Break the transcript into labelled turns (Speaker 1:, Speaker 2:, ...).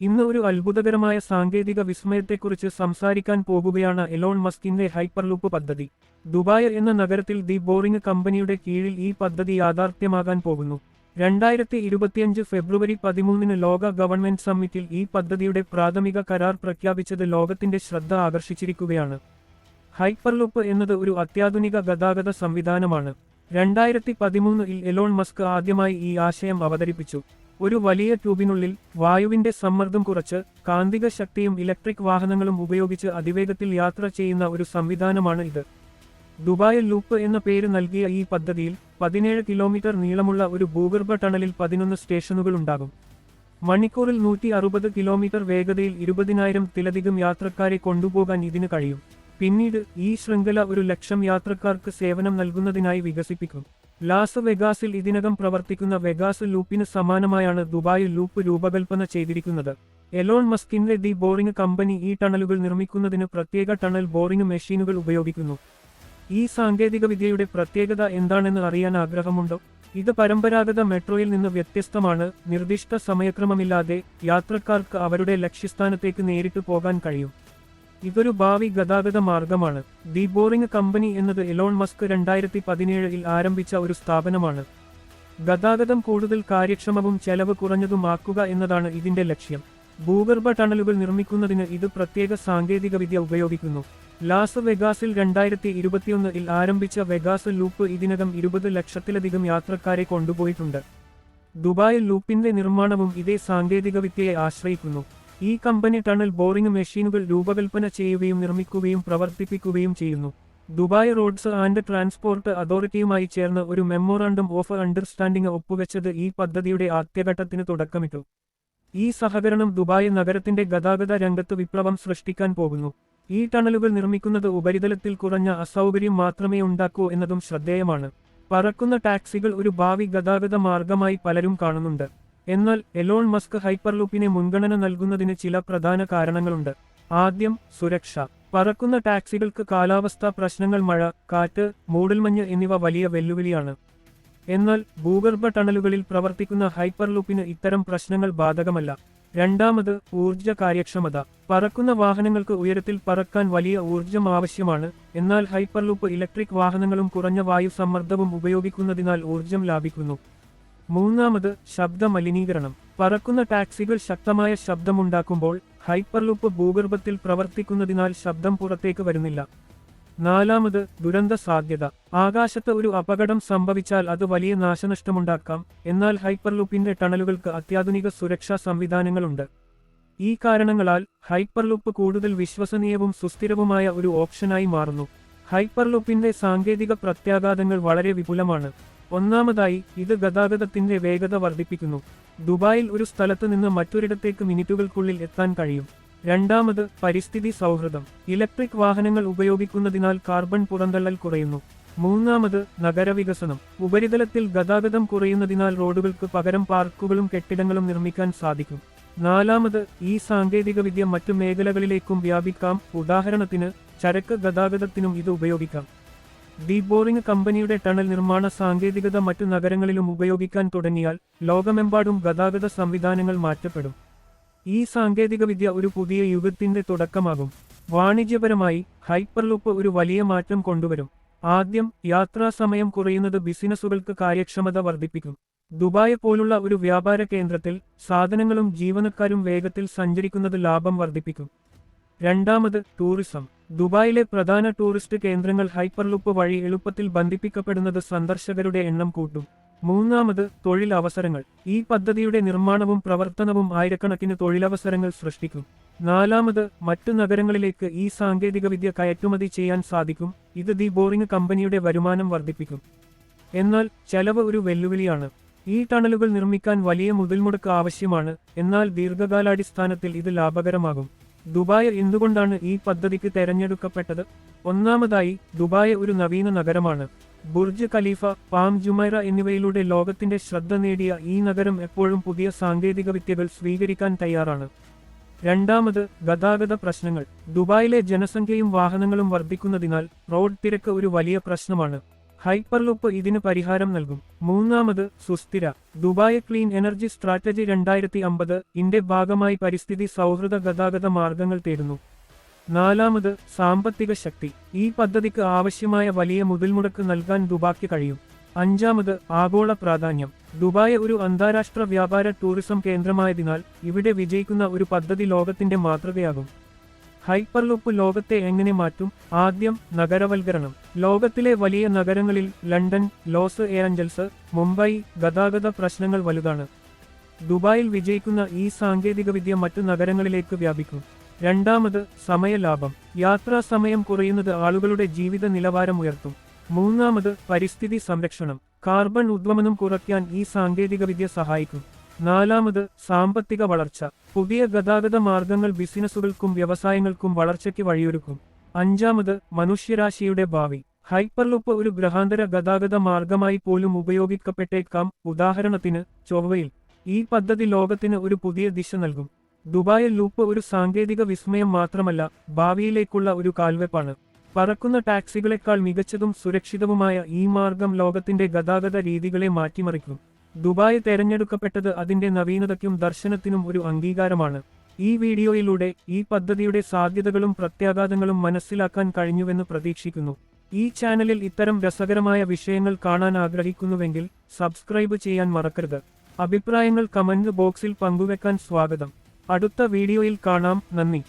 Speaker 1: ഇന്ന് ഒരു അത്ഭുതകരമായ സാങ്കേതിക വിസ്മയത്തെക്കുറിച്ച് സംസാരിക്കാൻ പോകുകയാണ് എലോൺ മസ്കിന്റെ ഹൈപ്പർലൂപ്പ് പദ്ധതി. ദുബായ് എന്ന നഗരത്തിൽ ദി ബോറിംഗ് കമ്പനിയുടെ കീഴിൽ ഈ പദ്ധതി യാഥാർത്ഥ്യമാകാൻ പോകുന്നു. രണ്ടായിരത്തി ഇരുപത്തിയഞ്ച് ഫെബ്രുവരി പതിമൂന്നിന് ലോക ഗവൺമെന്റ് സമ്മിറ്റിൽ ഈ പദ്ധതിയുടെ പ്രാഥമിക കരാർ പ്രഖ്യാപിച്ചത് ലോകത്തിന്റെ ശ്രദ്ധ ആകർഷിച്ചിരിക്കുകയാണ്. ഹൈപ്പർലൂപ്പ് എന്നത് ഒരു അത്യാധുനിക ഗതാഗത സംവിധാനമാണ്. രണ്ടായിരത്തി പതിമൂന്നിൽ എലോൺ മസ്ക് ആദ്യമായി ഈ ആശയം അവതരിപ്പിച്ചു. ഒരു വലിയ ട്യൂബിനുള്ളിൽ വായുവിന്റെ സമ്മർദ്ദം കുറച്ച് കാന്തിക ശക്തിയും ഇലക്ട്രിക് വാഹനങ്ങളും ഉപയോഗിച്ച് അതിവേഗത്തിൽ യാത്ര ചെയ്യുന്ന ഒരു സംവിധാനമാണ് ഇത്. ദുബായ് ലൂപ്പ് എന്ന പേര് നൽകിയ ഈ പദ്ധതിയിൽ പതിനേഴ് കിലോമീറ്റർ നീളമുള്ള ഒരു ഭൂഗർഭ ടണലിൽ പതിനൊന്ന് സ്റ്റേഷനുകൾ ഉണ്ടാകും. മണിക്കൂറിൽ നൂറ്റി അറുപത് കിലോമീറ്റർ വേഗതയിൽ ഇരുപതിനായിരം തിലധികം യാത്രക്കാരെ കൊണ്ടുപോകാൻ ഇതിന് കഴിയും. പിന്നീട് ഈ ശൃംഖല ഒരു ലക്ഷം യാത്രക്കാർക്ക് സേവനം നൽകുന്നതിനായി വികസിപ്പിക്കും. ലാസ് വെഗാസിൽ ഇതിനകം പ്രവർത്തിക്കുന്ന വെഗാസ് ലൂപ്പിന് സമാനമായാണ് ദുബായ് ലൂപ്പ് രൂപകൽപ്പന ചെയ്തിരിക്കുന്നത്. എലോൺ മസ്കിന്റെ ദി ബോറിംഗ് കമ്പനി ഈ ടണലുകൾ നിർമ്മിക്കുന്നതിന് പ്രത്യേക ടണൽ ബോറിംഗ് മെഷീനുകൾ ഉപയോഗിക്കുന്നു. ഈ സാങ്കേതികവിദ്യയുടെ പ്രത്യേകത എന്താണെന്ന് അറിയാൻ ആഗ്രഹമുണ്ടോ? ഇത് പരമ്പരാഗത മെട്രോയിൽ നിന്ന് വ്യത്യസ്തമാണ്. നിർദ്ദിഷ്ട സമയക്രമമില്ലാതെ യാത്രക്കാർക്ക് അവരുടെ ലക്ഷ്യസ്ഥാനത്തേക്ക് നേരിട്ട് പോകാൻ കഴിയും. ഇതൊരു ഭാവി ഗതാഗത മാർഗമാണ്. ദി ബോറിംഗ് കമ്പനി എന്നത് എലോൺ മസ്ക് രണ്ടായിരത്തി പതിനേഴിൽ ആരംഭിച്ച ഒരു സ്ഥാപനമാണ്. ഗതാഗതം കൂടുതൽ കാര്യക്ഷമവും ചെലവ് കുറഞ്ഞതുമാക്കുക എന്നതാണ് ഇതിന്റെ ലക്ഷ്യം. ഭൂഗർഭ ടണലുകൾ നിർമ്മിക്കുന്നതിന് ഇത് പ്രത്യേക സാങ്കേതിക വിദ്യ ഉപയോഗിക്കുന്നു. ലാസ് വെഗാസിൽ രണ്ടായിരത്തി ഇരുപത്തിയൊന്നിൽ ആരംഭിച്ച വെഗാസ് ലൂപ്പ് ഇതിനകം ഇരുപത് ലക്ഷത്തിലധികം യാത്രക്കാരെ കൊണ്ടുപോയിട്ടുണ്ട്. ദുബായ് ലൂപ്പിന്റെ നിർമ്മാണവും ഇതേ സാങ്കേതികവിദ്യയെ ആശ്രയിക്കുന്നു. ഈ കമ്പനി ടണൽ ബോറിംഗ് മെഷീനുകൾ രൂപകൽപ്പന ചെയ്യുകയും നിർമ്മിക്കുകയും പ്രവർത്തിപ്പിക്കുകയും ചെയ്യുന്നു. ദുബായ് റോഡ്സ് ആൻഡ് ട്രാൻസ്പോർട്ട് അതോറിറ്റിയുമായി ചേർന്ന് ഒരു മെമ്മോറാണ്ടം ഓഫ് അണ്ടർസ്റ്റാൻഡിംഗ് ഒപ്പുവെച്ചത് ഈ പദ്ധതിയുടെ ആദ്യഘട്ടത്തിന് തുടക്കമിട്ടു. ഈ സഹകരണം ദുബായ് നഗരത്തിന്റെ ഗതാഗത രംഗത്ത് വിപ്ലവം സൃഷ്ടിക്കാൻ പോകുന്നു. ഈ ടണലുകൾ നിർമ്മിക്കുന്നത് ഉപരിതലത്തിൽ കുറഞ്ഞ അസൗകര്യം മാത്രമേ ഉണ്ടാക്കൂ എന്നതും ശ്രദ്ധേയമാണ്. പറക്കുന്ന ടാക്സികൾ ഒരു ഭാവി ഗതാഗത മാർഗമായി പലരും കാണുന്നുണ്ട്. എന്നാൽ എലോൺ മസ്ക് ഹൈപ്പർലൂപ്പിനെ മുൻഗണന നൽകുന്നതിന് ചില പ്രധാന കാരണങ്ങളുണ്ട്. ആദ്യം സുരക്ഷ. പറക്കുന്ന ടാക്സികൾക്ക് കാലാവസ്ഥാ പ്രശ്നങ്ങൾ മഴ കാറ്റ് മൂടൽമഞ്ഞ് എന്നിവ വലിയ വെല്ലുവിളിയാണ്. എന്നാൽ ഭൂഗർഭ ടണലുകളിൽ പ്രവർത്തിക്കുന്ന ഹൈപ്പർലൂപ്പിന് ഇത്തരം പ്രശ്നങ്ങൾ ബാധകമല്ല. രണ്ടാമത് ഊർജ കാര്യക്ഷമത. പറക്കുന്ന വാഹനങ്ങൾക്ക് ഉയരത്തിൽ പറക്കാൻ വലിയ ഊർജം ആവശ്യമാണ്. എന്നാൽ ഹൈപ്പർലൂപ്പ് ഇലക്ട്രിക് വാഹനങ്ങളും കുറഞ്ഞ വായു സമ്മർദ്ദവും ഉപയോഗിക്കുന്നതിനാൽ ഊർജം ലാഭിക്കുന്നു. മൂന്നാമത് ശബ്ദ മലിനീകരണം പറക്കുന്ന ടാക്സികൾ ശക്തമായ ശബ്ദമുണ്ടാക്കുമ്പോൾ ഹൈപ്പർലൂപ്പ് ഭൂഗർഭത്തിൽ പ്രവർത്തിക്കുന്നതിനാൽ ശബ്ദം പുറത്തേക്ക് വരുന്നില്ല. നാലാമത് ദുരന്ത സാധ്യത. ആകാശത്ത് ഒരു അപകടം സംഭവിച്ചാൽ അത് വലിയ നാശനഷ്ടമുണ്ടാക്കാം. എന്നാൽ ഹൈപ്പർലൂപ്പിന്റെ ടണലുകൾക്ക് അത്യാധുനിക സുരക്ഷാ സംവിധാനങ്ങളുണ്ട്. ഈ കാരണങ്ങളാൽ ഹൈപ്പർലൂപ്പ് കൂടുതൽ വിശ്വസനീയവും സുസ്ഥിരവുമായ ഒരു ഓപ്ഷനായി മാറുന്നു. ഹൈപ്പർലൂപ്പിന്റെ സാങ്കേതിക പ്രത്യാഘാതങ്ങൾ വളരെ വിപുലമാണ്. ഒന്നാമതായി ഇത് ഗതാഗതത്തിന്റെ വേഗത വർദ്ധിപ്പിക്കുന്നു. ദുബായിൽ ഒരു സ്ഥലത്ത് നിന്ന് മറ്റൊരിടത്തേക്ക് മിനിറ്റുകൾക്കുള്ളിൽ എത്താൻ കഴിയും. രണ്ടാമത് പരിസ്ഥിതി സൗഹൃദം. ഇലക്ട്രിക് വാഹനങ്ങൾ ഉപയോഗിക്കുന്നതിനാൽ കാർബൺ പുറന്തള്ളൽ കുറയുന്നു. മൂന്നാമത് നഗരവികസനം. ഉപരിതലത്തിൽ ഗതാഗതം കുറയുന്നതിനാൽ റോഡുകൾക്ക് പകരം പാർക്കുകളും കെട്ടിടങ്ങളും നിർമ്മിക്കാൻ സാധിക്കും. നാലാമത് ഈ സാങ്കേതികവിദ്യ മറ്റു മേഖലകളിലേക്കും വ്യാപിക്കാം. ഉദാഹരണത്തിന് ചരക്ക് ഗതാഗതത്തിനും ഇത് ഉപയോഗിക്കാം. ദി ബോറിംഗ് കമ്പനിയുടെ ടണൽ നിർമ്മാണ സാങ്കേതികത മറ്റു നഗരങ്ങളിലും ഉപയോഗിക്കാൻ തുടങ്ങിയാൽ ലോകമെമ്പാടും ഗതാഗത സംവിധാനങ്ങൾ മാറ്റപ്പെടും. ഈ സാങ്കേതികവിദ്യ ഒരു പുതിയ യുഗത്തിന്റെ തുടക്കമാകും. വാണിജ്യപരമായി ഹൈപ്പർലൂപ്പ് ഒരു വലിയ മാറ്റം കൊണ്ടുവരും. ആദ്യം യാത്രാ സമയം കുറയുന്നത് ബിസിനസ്സുകൾക്ക് കാര്യക്ഷമത വർദ്ധിപ്പിക്കും. ദുബായ് പോലുള്ള ഒരു വ്യാപാര കേന്ദ്രത്തിൽ സാധനങ്ങളും ജീവനക്കാരും വേഗത്തിൽ സഞ്ചരിക്കുന്നത് ലാഭം വർദ്ധിപ്പിക്കും. രണ്ടാമത് ടൂറിസം. ദുബായിലെ പ്രധാന ടൂറിസ്റ്റ് കേന്ദ്രങ്ങൾ ഹൈപ്പർലൂപ്പ് വഴി എളുപ്പത്തിൽ ബന്ധിപ്പിക്കപ്പെടുന്നത് സന്ദർശകരുടെ എണ്ണം കൂട്ടും. മൂന്നാമത് തൊഴിൽ അവസരങ്ങൾ ഈ പദ്ധതിയുടെ നിർമ്മാണവും പ്രവർത്തനവും ആയിരക്കണക്കിന് തൊഴിലവസരങ്ങൾ സൃഷ്ടിക്കും. നാലാമത് മറ്റു നഗരങ്ങളിലേക്ക് ഈ സാങ്കേതികവിദ്യ കയറ്റുമതി ചെയ്യാൻ സാധിക്കും. ഇത് ദി ബോറിംഗ് കമ്പനിയുടെ വരുമാനം വർദ്ധിപ്പിക്കും. എന്നാൽ ചെലവ് ഒരു വെല്ലുവിളിയാണ്. ഈ ടണലുകൾ നിർമ്മിക്കാൻ വലിയ മുതൽമുടക്ക് ആവശ്യമാണ്. എന്നാൽ ദീർഘകാലാടിസ്ഥാനത്തിൽ ഇത് ലാഭകരമാകും. ദുബായ് എന്തുകൊണ്ടാണ് ഈ പദ്ധതിക്ക് തെരഞ്ഞെടുക്കപ്പെട്ടത്? ഒന്നാമതായി ദുബായ് ഒരു നവീന നഗരമാണ്. ബുർജ് ഖലീഫ പാം ജുമൈറ എന്നിവയിലൂടെ ലോകത്തിന്റെ ശ്രദ്ധ നേടിയ ഈ നഗരം എപ്പോഴും പുതിയ സാങ്കേതിക വിദ്യകൾ സ്വീകരിക്കാൻ തയ്യാറാണ്. രണ്ടാമത് ഗതാഗത പ്രശ്നങ്ങൾ. ദുബായിലെ ജനസംഖ്യയും വാഹനങ്ങളും വർദ്ധിക്കുന്നതിനാൽ റോഡ് തിരക്ക് ഒരു വലിയ പ്രശ്നമാണ്. ഹൈപ്പർലൂപ്പ് ഇതിന് പരിഹാരം നൽകും. മൂന്നാമത് സുസ്ഥിര ദുബായ് ക്ലീൻ എനർജി സ്ട്രാറ്റജി രണ്ടായിരത്തി അമ്പത് ഇന്റെ ഭാഗമായി പരിസ്ഥിതി സൗഹൃദ ഗതാഗത മാർഗങ്ങൾ തേടുന്നു. നാലാമത് സാമ്പത്തിക ശക്തി ഈ പദ്ധതിക്ക് ആവശ്യമായ വലിയ മുതൽമുടക്ക് നൽകാൻ ദുബായ്ക്ക് കഴിയും. അഞ്ചാമത് ആഗോള പ്രാധാന്യം ദുബായ് ഒരു അന്താരാഷ്ട്ര വ്യാപാര ടൂറിസം കേന്ദ്രമായതിനാൽ ഇവിടെ വിജയിക്കുന്ന ഒരു പദ്ധതി ലോകത്തിന്റെ മാതൃകയാകും. ഹൈപ്പർലൂപ്പ് ലോകത്തെ എങ്ങനെ മാറ്റും? ആദ്യം നഗരവൽക്കരണം. ലോകത്തിലെ വലിയ നഗരങ്ങളിൽ ലണ്ടൻ ലോസ് ഏഞ്ചൽസ് മുംബൈ ഗതാഗത പ്രശ്നങ്ങൾ വലുതാണ്. ദുബായിൽ വിജയിക്കുന്ന ഈ സാങ്കേതികവിദ്യ മറ്റു നഗരങ്ങളിലേക്ക് വ്യാപിക്കും. രണ്ടാമത് സമയലാഭം. യാത്രാ സമയം കുറയുന്നത് ആളുകളുടെ ജീവിത നിലവാരം ഉയർത്തും. മൂന്നാമത് പരിസ്ഥിതി സംരക്ഷണം. കാർബൺ ഉദ്വമനം കുറയ്ക്കാൻ ഈ സാങ്കേതികവിദ്യ സഹായിക്കും. നാലാമത് സാമ്പത്തിക വളർച്ച. പുതിയ ഗതാഗത മാർഗങ്ങൾ ബിസിനസ്സുകൾക്കും വ്യവസായങ്ങൾക്കും വളർച്ചയ്ക്ക് വഴിയൊരുക്കും. അഞ്ചാമത് മനുഷ്യരാശിയുടെ ഭാവി. ഹൈപ്പർലൂപ്പ് ഒരു ഗ്രഹാന്തര ഗതാഗത മാർഗമായി പോലും ഉപയോഗിക്കപ്പെട്ടേക്കാം. ഉദാഹരണത്തിന് ചൊവ്വയിൽ. ഈ പദ്ധതി ലോകത്തിന് ഒരു പുതിയ ദിശ നൽകും. ദുബായിൽ ലൂപ്പ് ഒരു സാങ്കേതിക വിസ്മയം മാത്രമല്ല ഭാവിയിലേക്കുള്ള ഒരു കാൽവെപ്പാണ്. പറക്കുന്ന ടാക്സികളെക്കാൾ മികച്ചതും സുരക്ഷിതവുമായ ഈ മാർഗം ലോകത്തിന്റെ ഗതാഗത രീതികളെ മാറ്റിമറിക്കും. ദുബായ് തെരഞ്ഞെടുക്കപ്പെട്ടത് അതിന്റെ നവീനതയ്ക്കും ദർശനത്തിനും ഒരു അംഗീകാരമാണ്. ഈ വീഡിയോയിലൂടെ ഈ പദ്ധതിയുടെ സാധ്യതകളും പ്രത്യാഘാതങ്ങളും മനസ്സിലാക്കാൻ കഴിഞ്ഞുവെന്ന് പ്രതീക്ഷിക്കുന്നു. ഈ ചാനലിൽ ഇത്തരം രസകരമായ വിഷയങ്ങൾ കാണാൻ ആഗ്രഹിക്കുന്നുവെങ്കിൽ സബ്സ്ക്രൈബ് ചെയ്യാൻ മറക്കരുത്. അഭിപ്രായങ്ങൾ കമന്റ് ബോക്സിൽ പങ്കുവെക്കാൻ സ്വാഗതം. അടുത്ത വീഡിയോയിൽ കാണാം. നന്ദി.